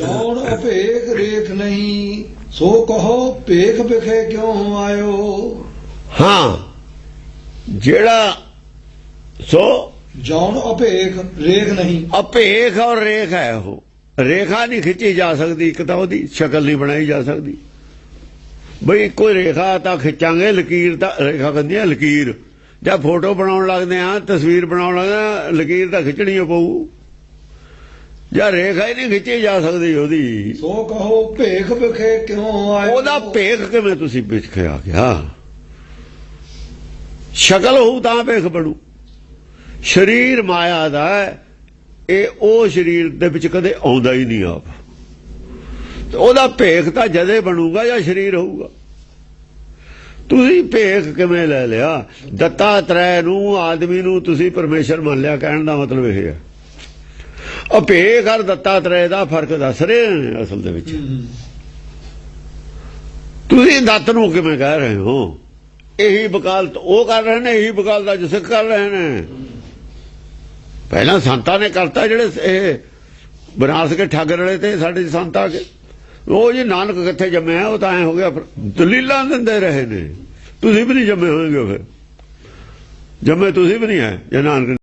ਜੌਣ ਅਭੇਖ ਰੇਖ ਨਹੀਂ ਸੋ ਕਹੋ ਭੇਖ ਵਿਖੇ ਕਿਉਂ ਆਇਓ? ਹਾਂ ਜਿਹੜਾ ਸੋ ਜੌਣ ਅਭੇਖ ਰੇਖ ਨਹੀਂ। ਅਭੇਖ ਔਰ ਰੇਖ ਹੈ ਉਹ। ਰੇਖਾ ਨਹੀਂ ਖਿੱਚੀ ਜਾ ਸਕਦੀ ਇੱਕ ਤਾਂ ਉਹਦੀ ਸ਼ਕਲ ਨਹੀਂ ਬਣਾਈ ਜਾ ਸਕਦੀ। ਬਈ ਕੋਈ ਰੇਖਾ ਤਾਂ ਖਿੱਚਾਂਗੇ ਲਕੀਰ ਤਾਂ ਰੇਖਾ ਕਹਿੰਦੀ ਹੈ ਲਕੀਰ। ਜਾਂ ਫੋਟੋ ਬਣਾਉਣ ਲੱਗਦੇ ਆ ਤਸਵੀਰ ਬਣਾਉਣ ਲੱਗਦੇ ਆ ਲਕੀਰ ਤਾਂ ਖਿੱਚਣੀ ਪਊ। ਜਾਂ ਰੇਖਾ ਹੀ ਨਹੀਂ ਖਿੱਚੀ ਜਾ ਸਕਦੀ ਉਹਦੀ। ਸੋ ਕਹੋ ਭੇਖ ਵਿਖੇ ਕਿਉਂ ਆਇਓ ਉਹਦਾ ਭੇਖ ਕਿਵੇਂ ਤੁਸੀਂ ਵਿਖੇ ਆ ਗਿਆ? ਸ਼ਕਲ ਹੋਊ ਤਾਂ ਭੇਖ ਬਣੂ। ਸਰੀਰ ਮਾਇਆ ਦਾ ਇਹ ਉਹ ਸਰੀਰ ਦੇ ਵਿੱਚ ਕਦੇ ਆਉਂਦਾ ਹੀ ਨਹੀਂ ਆਪ। ਤੇ ਉਹਦਾ ਭੇਖ ਤਾਂ ਜਦੇ ਬਣੂਗਾ ਜਾਂ ਸਰੀਰ ਹੋਊਗਾ। ਤੁਸੀਂ ਭੇਖ ਕਿਵੇਂ ਲੈ ਲਿਆ? ਦੱਤਾਤਰੈ ਨੂੰ ਆਦਮੀ ਨੂੰ ਤੁਸੀਂ ਪਰਮੇਸ਼ਰ ਮੰਨ ਲਿਆ ਕਹਿਣ ਦਾ ਮਤਲਬ ਇਹ ਹੈ। ਅਭੇਖ ਔਰ ਦੱਤਾਤਰੈ ਦਾ ਫ਼ਰਕ ਦੱਸ ਰਹੇ ਨੇ ਅਸਲ ਦੇ ਵਿੱਚ। ਤੁਸੀਂ ਦੱਤ ਨੂੰ ਕਿਵੇਂ ਕਹਿ ਰਹੇ ਹੋ? ਇਹੀ ਵਕਾਲਤ ਉਹ ਕਰ ਰਹੇ ਨੇ ਇਹੀ ਵਕਾਲਤ ਅੱਜ ਸਿੱਖ ਕਰ ਰਹੇ ਨੇ। ਪਹਿਲਾਂ ਸੰਤਾਂ ਨੇ ਕਰਤਾ ਜਿਹੜੇ ਇਹ ਬਨਾਰਸ ਕੇ ਠੱਗ ਰਲੇ ਤੇ ਸਾਡੇ ਸੰਤ ਆ ਕੇ। ਉਹ ਜੀ ਨਾਨਕ ਕਿੱਥੇ ਜੰਮਿਆ ਉਹ ਤਾਂ ਐ ਹੋ ਗਿਆ ਫਿਰ ਦਲੀਲਾਂ ਦਿੰਦੇ ਰਹੇ ਨੇ। ਤੁਸੀਂ ਵੀ ਨਹੀਂ ਜੰਮੇ ਹੋਣਗੇ ਫਿਰ। ਜੰਮੇ ਤੁਸੀਂ ਵੀ ਨਹੀਂ ਹੈ ਜੇ ਨਾਨਕ